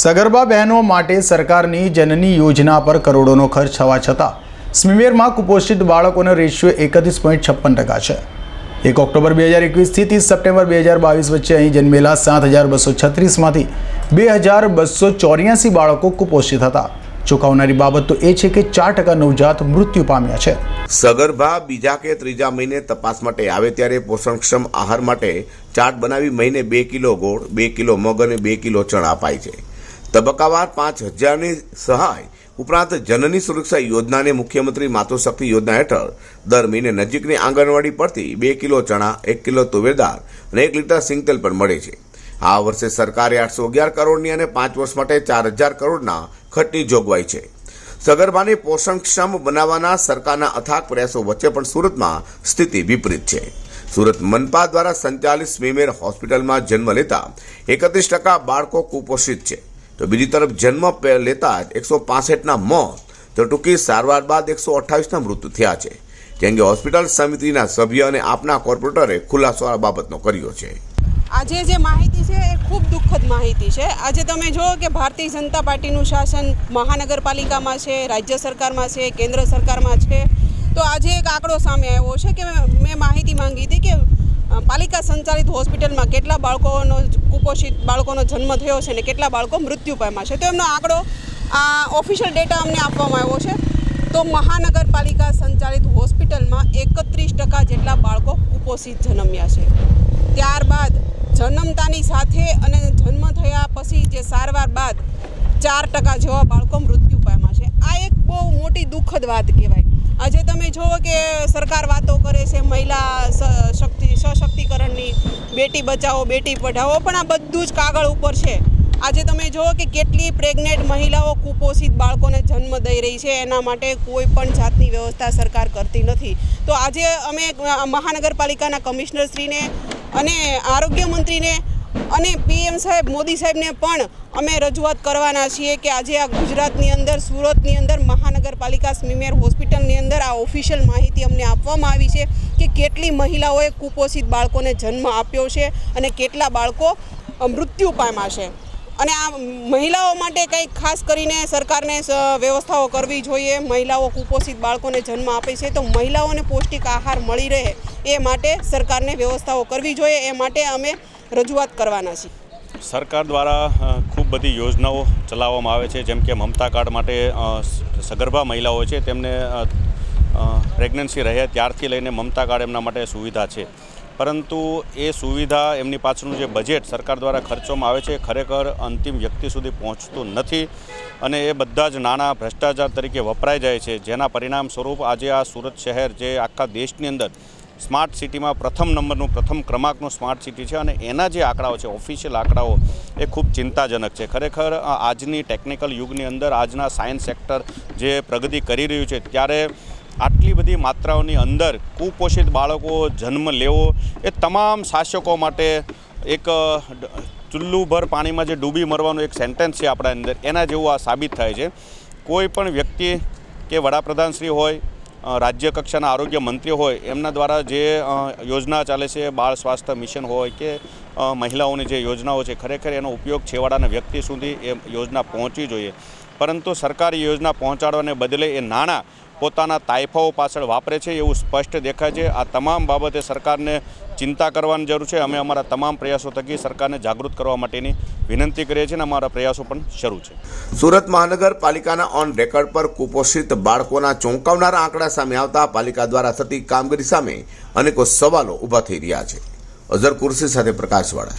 સગર્ભા બહેનો માટે સરકારની જનની યોજના પર કરોડોનો ખર્ચ થવા છતાં સ્મીમેરમાં કુપોષિત બાળકોનો રેશિયો એકત્રીસ પોઈન્ટ છપ્પન ટકા છે. એક ઓક્ટોબર બે હજાર એકવીસથી ત્રીસ સપ્ટેમ્બર બે હજાર બાવીસ વચ્ચે અહીં જન્મેલા સાત હજાર બસો છત્રીસમાંથી બે હજાર બસો ચોર્યાસી બાળકો કુપોષિત હતા. ચોંકાવનારી બાબત તો એ છે કે ચાર ટકા નવજાત મૃત્યુ પામ્યા છે. સગર્ભા બીજા કે ત્રીજા મહિને તપાસ માટે આવે ત્યારે પોષણક્ષમ આહાર માટે ચાર્ટ બનાવી મહિને બે કિલો ગોળ, બે કિલો મગ અને બે કિલો ચણા અપાય છે. તબક્કાવાર પાંચ હજારની સહાય ઉપરાંત જનની સુરક્ષા યોજનાને મુખ્યમંત્રી માતૃશક્તિ યોજના હેઠળ દર મહિને નજીકની આંગણવાડી પરથી બે કિલો ચણા, એક કિલો તુવેરદાર અને એક લીટર સિંગતેલ પણ મળે છે. આ વર્ષે સરકારે આઠસો અગિયાર કરોડની અને પાંચ વર્ષ માટે ચાર હજાર કરોડના ખર્ચની જોગવાઈ છે. સગર્ભાને પોષણક્ષમ બનાવવાના સરકારના અથાગ પ્રયાસો વચ્ચે પણ સુરતમાં સ્થિતિ વિપરીત છે. સુરત મનપા દ્વારા સંચાલિત સ્મીમેર હોસ્પિટલમાં જન્મ લેતા એકત્રીસ ટકા બાળકો કુપોષિત છે. તો બીજી તરફ જન્મ લેતા જ એકસો પાસઠના મોત, તો ટૂંકી સારવાર બાદ એકસો અઠ્ઠાવીસના મૃત્યુ થયા છે. જે અંગે હોસ્પિટલ સમિતિના સભ્ય અને આપના કોર્પોરેટરે ખુલાસો આ બાબતનો કર્યો છે. આજે જે માહિતી છે એ ખૂબ દુઃખદ માહિતી છે. આજે તમે જુઓ કે ભારતીય જનતા પાર્ટીનું શાસન મહાનગરપાલિકામાં છે, રાજ્ય સરકારમાં છે, કેન્દ્ર સરકારમાં છે. તો આજે એક આંકડો સામે આવ્યો છે કે મેં માહિતી માંગી હતી કે પાલિકા સંચાલિત હોસ્પિટલમાં કેટલા બાળકોનો કુપોષિત બાળકોનો જન્મ થયો છે ને કેટલા બાળકો મૃત્યુ પામ્યા છે? તો એમનો આંકડો આ ઓફિશિયલ ડેટા અમને આપવામાં આવ્યો છે. તો મહાનગરપાલિકા સંચાલિત હોસ્પિટલમાં એકત્રીસ ટકા જેટલા બાળકો કુપોષિત જન્મ્યા છે. ત્યારબાદ જન્મતાની સાથે અને જન્મ થયા પછી જે સારવાર બાદ ચાર ટકા જેવા બાળકો મૃત્યુ પામ્યા છે. આ એક બહુ મોટી દુઃખદ વાત કહેવાય. આજે તમે જુઓ કે સરકાર વાતો કરે છે, મહિલા શક્તિ, સશક્તિકરણની, બેટી બચાવો, બેટી પઢાવો, પણ આ બધું જ કાગળ ઉપર છે. આજે તમે જુઓ કે કેટલી પ્રેગ્નેન્ટ મહિલાઓ કુપોષિત બાળકોને જન્મ દઈ રહી છે, એના માટે કોઈ પણ જાતની વ્યવસ્થા સરકાર કરતી નથી. તો આજે અમે મહાનગરપાલિકાના કમિશનરશ્રીને અને આરોગ્ય મંત્રીને અને પીએમ સાહેબ, મોદી સાહેબને પણ અમે રજૂઆત કરવાના છીએ કે આજે આ ગુજરાતની અંદર, સુરતની અંદર, મહાનગરપાલિકા સ્મીમેર હોસ્પિટલની અંદર આ ઓફિશિયલ માહિતી અમને આપવામાં આવી છે કે કેટલી મહિલાઓએ કુપોષિત બાળકોને જન્મ આપ્યો છે અને કેટલા બાળકો મૃત્યુ પામ્યા અને આ મહિલાઓ માટે કંઈક ખાસ કરીને સરકારને વ્યવસ્થાઓ કરવી જોઈએ. મહિલાઓ કુપોષિત બાળકોને જન્મ આપે છે તો મહિલાઓને પૌષ્ટિક આહાર મળી રહે એ માટે સરકારને વ્યવસ્થાઓ કરવી જોઈએ. એ માટે અમે રજૂઆત કરવાના છીએ સરકાર દ્વારા ખૂબ બધી યોજનાઓ ચલાવવામાં આવે છે, જેમ કે મમતા કાર્ડ માટે સગર્ભા મહિલાઓ છે, તેમને પ્રેગ્નન્સી રહે ત્યારથી લઈને મમતા કાર્ડ એમના માટે સુવિધા છે. પરંતુ એ સુવિધા એમની પાછળનું જે બજેટ સરકાર દ્વારા ખર્ચવામાં આવે છે, ખરેખર અંતિમ વ્યક્તિ સુધી પહોંચતું નથી અને એ બધા જ નાણાં ભ્રષ્ટાચાર તરીકે વપરાઈ જાય છે. જેના પરિણામ સ્વરૂપ આજે આ સુરત શહેર, જે આખા દેશની અંદર સ્માર્ટ સિટીમાં પ્રથમ નંબરનું પ્રથમ ક્રમાંકનું સ્માર્ટ સિટી છે અને એના જે આંકડાઓ છે ઓફિશિયલ આંકડાઓ એ ખૂબ ચિંતાજનક છે. ખરેખર આજની ટેકનિકલ યુગની અંદર આજના સાયન્સ સેક્ટર જે પ્રગતિ કરી રહ્યું છે ત્યારે આટલી બધી માત્રાઓની અંદર કુપોષિત બાળકો જન્મ લેવો એ તમામ શાસકો માટે એક ચુલ્લુભર પાણીમાં જે ડૂબી મરવાનું એક સેન્ટેન્સ છે આપણા અંદર એના જેવું આ સાબિત થાય છે. કોઈ પણ વ્યક્તિ કે વડાપ્રધાનશ્રી હોય અ, રાજ્ય કક્ષાના આરોગ્ય મંત્રી હોય, એમના દ્વારા જે યોજના ચાલે છે, બાળ સ્વાસ્થ્ય મિશન હોય કે મહિલાઓની જે યોજનાઓ છે, ખરેખર એનો ઉપયોગ છેવાડાના વ્યક્તિ સુધી એ યોજના પહોંચવી જોઈએ. પરંતુ સરકારી યોજના પહોંચાડવાને બદલે એ નાણાં પોતાના તાયફાઓ પાછળ વાપરે છે એવું સ્પષ્ટ દેખાય છે. આ તમામ બાબતે સરકારને ચિંતા કરવાની જરૂર છે. અમે અમારા તમામ પ્રયાસો થકી સરકારને જાગૃત કરવા માટેની વિનંતી કરીએ છીએ અને અમારા પ્રયાસો પણ શરૂ છે. સુરત મહાનગરપાલિકાના ઓન રેકર્ડ પર કુપોષિત બાળકોના ચોંકાવનારા આંકડા સામે આવતા પાલિકા દ્વારા થતી કામગીરી સામે અનેકો સવાલો ઊભા થઈ રહ્યા છે. અઝર કુર્સી સાથે પ્રકાશવાળા